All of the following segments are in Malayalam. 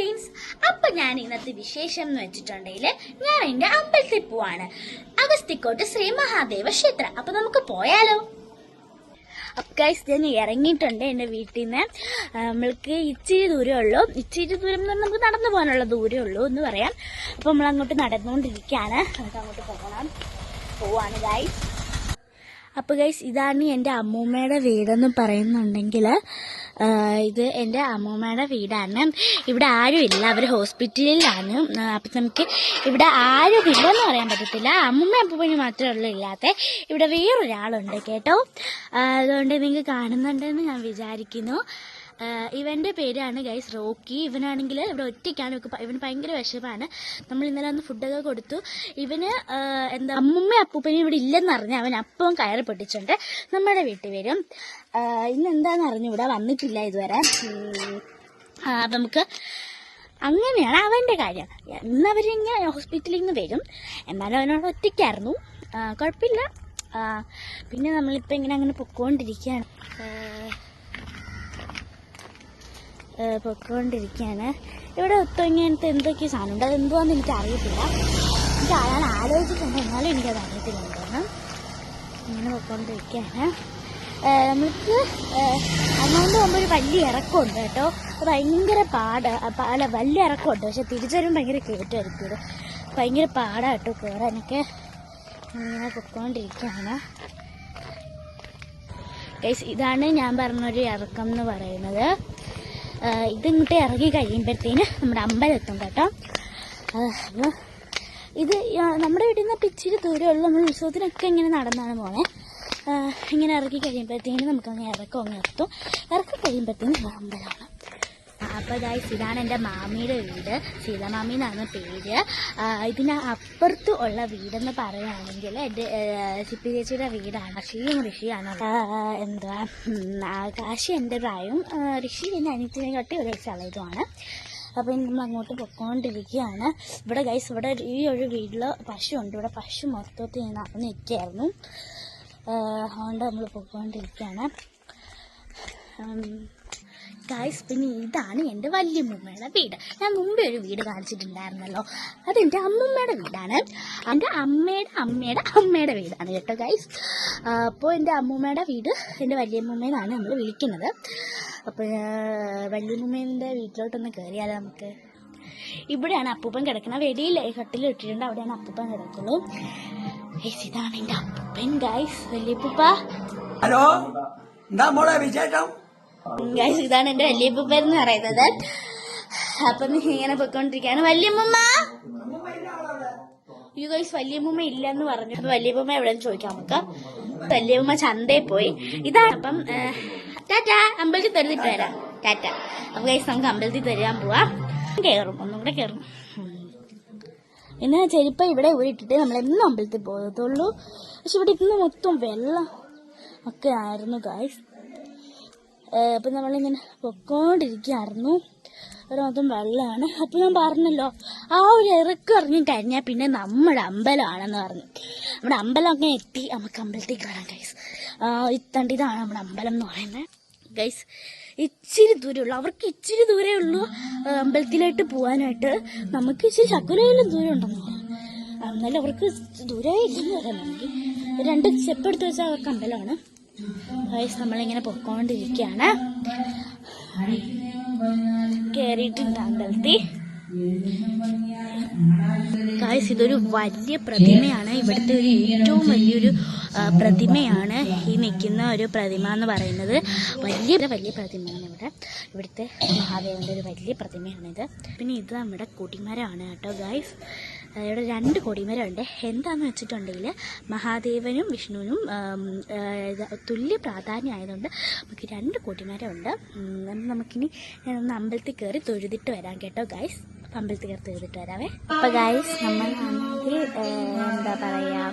ഫ്രണ്ട്സ് അപ്പൊ ഞാൻ ഇന്നത്തെ വിശേഷം എന്ന് വെച്ചിട്ടുണ്ടെങ്കിൽ ഞാൻ എന്റെ അമ്പലത്തിൽ പോവാണ്. അഗസ്തിക്കോട്ട് ശ്രീ മഹാദേവ ക്ഷേത്രം. അപ്പൊ നമുക്ക് പോയാലോ? ഗൈസ് ഞാൻ ഇറങ്ങിയിട്ടുണ്ട് എന്റെ വീട്ടിൽ നിന്ന്. നമ്മൾക്ക് ഇച്ചിരി ദൂരമേ ഉള്ളൂ. ഇച്ചിരി ദൂരം എന്ന് നമുക്ക് നടന്നു പോകാനുള്ള ദൂരമേ ഉള്ളൂ എന്ന് പറയാം. അപ്പൊ നമ്മൾ അങ്ങോട്ട് നടന്നുകൊണ്ടിരിക്കുകയാണ്. നമുക്ക് അങ്ങോട്ട് പോകണം. പോവാണ് ഗൈസ് അപ്പോൾ ഗൈസ് ഇതാണ് എന്റെ അമ്മൂമ്മയുടെ വീടെന്ന് പറയുന്നുണ്ടെങ്കിൽ ഇത് എന്റെ അമ്മൂമ്മയുടെ വീടാണ്. ഇവിടെ ആരുമില്ല. അവർ ഹോസ്പിറ്റലിലാണ്. അപ്പം നമുക്ക് ഇവിടെ ആരും ആരുമില്ലെന്ന് പറയാൻ പറ്റത്തില്ല. അമ്മൂമ്മ അപ്പൂപ്പന് മാത്രമേ ഉള്ളൂ ഇല്ലാത്ത. ഇവിടെ വേറൊരാളുണ്ട് കേട്ടോ. അതുകൊണ്ട് നിങ്ങൾക്ക് കാണുന്നുണ്ടെന്ന് ഞാൻ വിചാരിക്കുന്നു. ഇവന്റെ പേരാണ് ഗൈസ് റോക്കി. ഇവനാണെങ്കിൽ ഇവിടെ ഒറ്റയ്ക്കാണ് ഇവന് ഭയങ്കര വിഷമാണ്. നമ്മൾ ഇന്നലെ ഒന്ന് ഫുഡൊക്കെ കൊടുത്തു. ഇവന് എന്താ അമ്മുമ്മ അപ്പൂപ്പനും ഇവിടെ ഇല്ലെന്ന് അറിഞ്ഞ അവൻ അപ്പവും കയറി പൊട്ടിച്ചുണ്ട് നമ്മുടെ വീട്ടിൽ വരും. ഇന്ന് അറിഞ്ഞു ഇവിടെ വന്നിട്ടില്ല ഇതുവരെ. അപ്പൊ നമുക്ക് അങ്ങനെയാണ് അവന്റെ കാര്യം. ഇന്ന് അവരിങ്ങനെ ഹോസ്പിറ്റലിൽ നിന്ന് വരും. എന്നാലും അവനോട് ഒറ്റയ്ക്കായിരുന്നു. കുഴപ്പമില്ല. പിന്നെ നമ്മളിപ്പോൾ ഇങ്ങനെ അങ്ങനെ പൊക്കോണ്ടിരിക്കുകയാണ്. പൊക്കോണ്ടിരിക്കുകയാണ് ഇവിടെ ഒത്തു ഇങ്ങനത്തെ എന്തൊക്കെ സാധനമുണ്ട്. അത് എന്തുവാന്ന് എനിക്ക് അറിയത്തില്ല എനിക്ക് അയാൾ ആലോചിച്ചിട്ടുണ്ട്. എന്നാലും എനിക്കത് അറിയത്തില്ല. എന്താണ് ഇങ്ങനെ പൊക്കോണ്ടിരിക്കുകയാണ് നമുക്ക് അങ്ങോട്ട് പോകുമ്പോൾ ഒരു വലിയ ഇറക്കമുണ്ട് കേട്ടോ. ഭയങ്കര പാട. അല്ല വലിയ ഇറക്കമുണ്ട്. പക്ഷെ തിരിച്ചു വരുമ്പോൾ ഭയങ്കര കയറ്റമായിരിക്കും ഭയങ്കര പാടാണ് കേട്ടോ കയറാനൊക്കെ ഇങ്ങനെ പൊക്കോണ്ടിരിക്കുകയാണ് ഇതാണ് ഞാൻ പറഞ്ഞൊരു ഇറക്കം എന്ന് പറയുന്നത്. ഇതിങ്ങോട്ട് ഇറങ്ങി കഴിയുമ്പോഴത്തേന് നമ്മുടെ അമ്പലം എത്തും കേട്ടോ. ഇത് നമ്മുടെ വീട്ടിൽ നിന്ന് ഇച്ചിരി ദൂരമുള്ള നമ്മൾ ഉത്സവത്തിനൊക്കെ ഇങ്ങനെ നടന്നാണ് പോണേ. ഇങ്ങനെ ഇറക്കി കഴിയുമ്പോഴത്തേന് നമുക്ക് അങ്ങനെ ഇറക്കം അങ്ങ് എത്തും. ഇറക്കി കഴിയുമ്പോഴത്തേന് അമ്പലമാണ്. അപ്പോൾ ഗൈസ് ഇതാണ് എന്റെ മാമിയുടെ വീട് സീതമാമി എന്നാണ് പേര്. ഇതിന് അപ്പുറത്ത് ഉള്ള വീടെന്ന് പറയുകയാണെങ്കിൽ എന്റെ ചിപ്പി ചേച്ചിയുടെ വീടാണ് ഋഷിയും ഋഷിയാണ്. എന്താ കാശി എന്റെ പ്രായവും ഋഷി എന്റെ അനിയത്തിനെ കട്ടി ഒരു ചളയതുമാണ് അപ്പോൾ ഇനി നമ്മൾ അങ്ങോട്ട് പൊക്കോണ്ടിരിക്കുകയാണ്. ഇവിടെ ഗൈസ് ഇവിടെ ഈ ഒരു വീട്ടിൽ പശു ഉണ്ട് ഇവിടെ പശു മൊത്തത്തിൽ നടന്ന് നിൽക്കുകയായിരുന്നു. അതുകൊണ്ട് നമ്മൾ പൊക്കോണ്ടിരിക്കുകയാണ്. ഗായ്സ് പിന്നെ ഇതാണ് എന്റെ വല്യമ്മൂമ്മയുടെ വീട്. ഞാൻ മുമ്പേ ഒരു വീട് കാണിച്ചിട്ടുണ്ടായിരുന്നല്ലോ. അതെന്റെ അമ്മൂമ്മയുടെ വീടാണ്. എന്റെ അമ്മയുടെ അമ്മയുടെ അമ്മയുടെ വീടാണ് കേട്ടോ ഗായ്സ് അപ്പോൾ എന്റെ അമ്മൂമ്മയുടെ വീട് എന്റെ വല്യമ്മൂമ്മയെന്നാണ് നമ്മൾ വിളിക്കുന്നത്. അപ്പോൾ വല്യമ്മൂമ്മേന്റെ വീട്ടിലോട്ടൊന്ന് കയറിയാലോ നമുക്ക്? ഇവിടെയാണ് അപ്പൂപ്പൻ കിടക്കുന്നത് വെളിയിൽ കട്ടിൽ ഇട്ടിട്ടുണ്ട്. അവിടെയാണ് അപ്പൂപ്പൻ കിടക്കുള്ളൂ. ഇതാണ് എന്റെ അപ്പൂപ്പൻ ഗായ്സ് വല്യപ്പൂപ്പ. ഹലോ? എന്താ മോളെ വിശേഷം? ഇതാണ് എന്റെ വല്യപ്പ എന്ന് പറയുന്നത്. അപ്പൊ ഇങ്ങനെ പൊയ്ക്കൊണ്ടിരിക്കുകയാണ്. വല്യമ്മ യു വല്യമ്മ ഇല്ലെന്ന് പറഞ്ഞു അപ്പൊ വല്യമ്മ എവിടെയെന്ന് ചോദിക്കാം നമുക്ക്. വല്യമ്മ ചന്തയിൽ പോയി. ഇതാണ് അപ്പം ടാറ്റ അമ്പലത്തിൽ തരുന്നിട്ട് വരാം. ടാറ്റ. അപ്പൊ ഗൈസ് നമുക്ക് അമ്പലത്തിൽ തരാൻ പോവാം. കയറും ഒന്നും കൂടെ കയറും പിന്നെ ചെരുപ്പ ഇവിടെ ഊരിട്ടിട്ട് നമ്മൾ എന്നും അമ്പലത്തിൽ പോകത്തുള്ളൂ. പക്ഷെ ഇവിടെ ഇന്ന് മൊത്തം വെള്ളം ഒക്കെ ആയിരുന്നു ഗൈസ് അപ്പം നമ്മളിങ്ങനെ പൊക്കോണ്ടിരിക്കുകയായിരുന്നു ഒരു മൊത്തം വെള്ളമാണ്. അപ്പം ഞാൻ പറഞ്ഞല്ലോ ആ ഒരു ഇറക്കം ഇറങ്ങി കഴിഞ്ഞാൽ പിന്നെ നമ്മുടെ അമ്പലമാണെന്ന് പറഞ്ഞു. നമ്മുടെ അമ്പലം അങ്ങനെ എത്തി. നമുക്ക് അമ്പലത്തിൽ കയറാം ഗൈസ് ഇത്തണ്ട് ഇതാണ് നമ്മുടെ അമ്പലം എന്ന് പറയുന്നത്. ഗൈസ് ഇച്ചിരി ദൂരമുള്ളൂ അവർക്ക് ഇച്ചിരി ദൂരമേ ഉള്ളൂ അമ്പലത്തിലായിട്ട് പോകാനായിട്ട് നമുക്ക് ഇച്ചിരി ശക്കുലയിലും ദൂരം ഉണ്ടെന്ന് എന്നാലും അവർക്ക് ദൂരമേ ഇല്ലെന്ന് രണ്ട് സ്റ്റെപ്പ് എടുത്ത് വെച്ചാൽ അവർക്ക് അമ്പലമാണ്. ഗൈസ് നമ്മളിങ്ങനെ പൊക്കോണ്ടിരിക്കുകയാണ് കയറിയിട്ടുണ്ട് ഗായ്സ് ഇതൊരു വലിയ പ്രതിമയാണ്. ഇവിടുത്തെ ഒരു ഏറ്റവും വലിയൊരു പ്രതിമയാണ് ഈ നിൽക്കുന്ന ഒരു പ്രതിമ എന്ന് പറയുന്നത്. വലിയ വലിയ പ്രതിമയാണ് ഇവിടെ. ഇവിടുത്തെ മഹാദേവന്റെ ഒരു വലിയ പ്രതിമയാണിത്. പിന്നെ ഇത് നമ്മുടെ കൂട്ടിമരമാണ് കേട്ടോ ഗായ്സ് ഇവിടെ രണ്ട് കൊടിമരമുണ്ട്. എന്താണെന്ന് വെച്ചിട്ടുണ്ടെങ്കിൽ മഹാദേവനും വിഷ്ണുവിനും തുല്യ പ്രാധാന്യം ആയതുകൊണ്ട് നമുക്ക് രണ്ട് കൊടിമരമുണ്ട്. നമുക്കിനി ഒന്ന് അമ്പലത്തിൽ കയറി തൊഴുതിട്ട് വരാം കേട്ടോ അപ്പം അമ്പലത്തിൽ കയറി തൊഴുതിട്ട് വരാവേ. അപ്പൊ ഗായ്സ് നമ്മൾ എന്താ പറയാ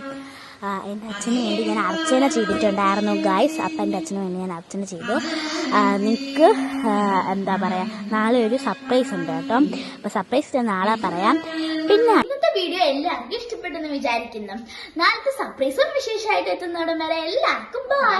എന്റെ അച്ഛന് വേണ്ടി ഞാൻ അർച്ചന ചെയ്തിട്ടുണ്ടായിരുന്നു ഗായ്സ് അപ്പം എന്റെ അച്ഛന് വേണ്ടി ഞാൻ അർച്ചന ചെയ്തു. നിങ്ങൾക്ക് എന്താ പറയുക നാളെ ഒരു സർപ്രൈസ് ഉണ്ട് കേട്ടോ. അപ്പോൾ സർപ്രൈസ് നാളെ പറയാം. പിന്നെ വീഡിയോ എല്ലാവർക്കും ഇഷ്ടപ്പെട്ടെന്ന് വിചാരിക്കുന്നു. നാളത്തെ സർപ്രൈസും വിശേഷമായിട്ട് എത്തുന്നതോടെ വരെ എല്ലാവർക്കും ബൈ